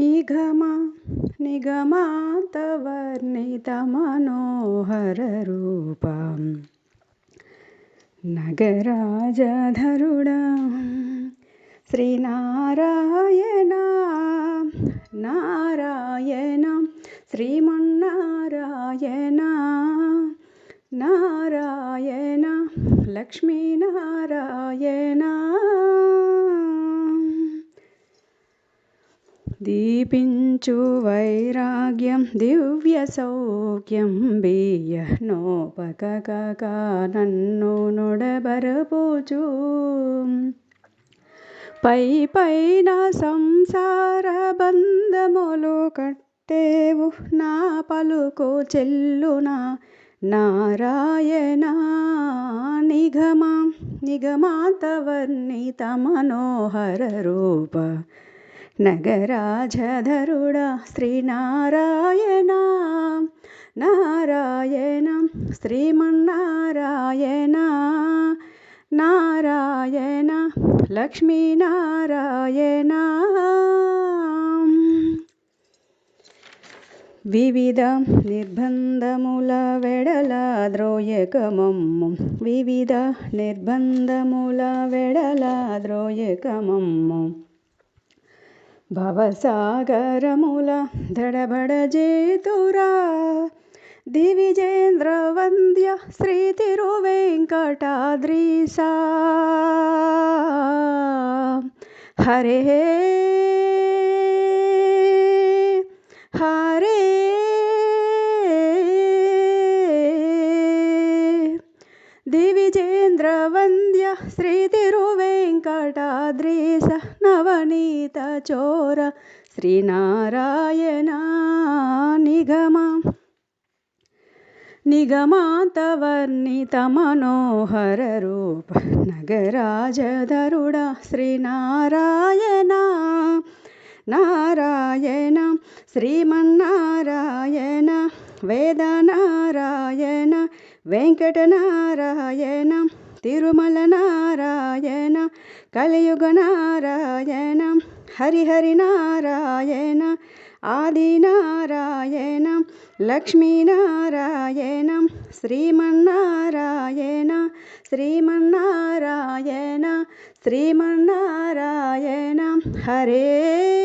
Nigma निगमान्तवर्णितमनोहररूपं नगराजधरुड श्रीनारायणं नारायणं श्रीमन्नारायणं नारायण लक्ष्मीनारायण। దీపించు వైరాగ్యం దివ్య సౌఖ్యం బియ్య నోపకక నన్ను నొడబరపుచు. పై పైన సంసార బంధములు కట్టేవు నా పలుకు చెల్లునా నారాయణ నిగమ నిగమాంతవర్ణిత మనోహర రూప. నగరాజధరుడ శ్రీనారాయణ నారాయణ శ్రీమన్నారాయణ నారాయణ లక్ష్మీనారాయణ వివిధ నిర్బంధముల వెడల ద్రోయకమమ్ము వివిధ నిర్బంధముల వెడల ద్రోయకమమ్ము భవసాగరముల దడబడజేతురా దివిజేంద్ర వంద్య శ్రీ తిరువెంకటాద్రీసా హరే హరే దివిజేంద్ర వంద్య శ్రీ తిరువెంకటాద్రీస నవనీత చోర శ్రీనారాయణ నిగమ. నిగమాతవర్ణిత మనోహర రూప నగరాజధరుడ శ్రీనారాయణ. నారాయణ శ్రీమన్నారాయణ వేదనారాయణ వెంకటనారాయణ తిరుమల నారాయణ కలియుగ నారాయణ హరిహరి నారాయణ ఆదినారాయణ లక్ష్మీనారాయణ శ్రీమన్నారాయణ శ్రీమన్నారాయణ శ్రీమన్నారాయణ హరే హరే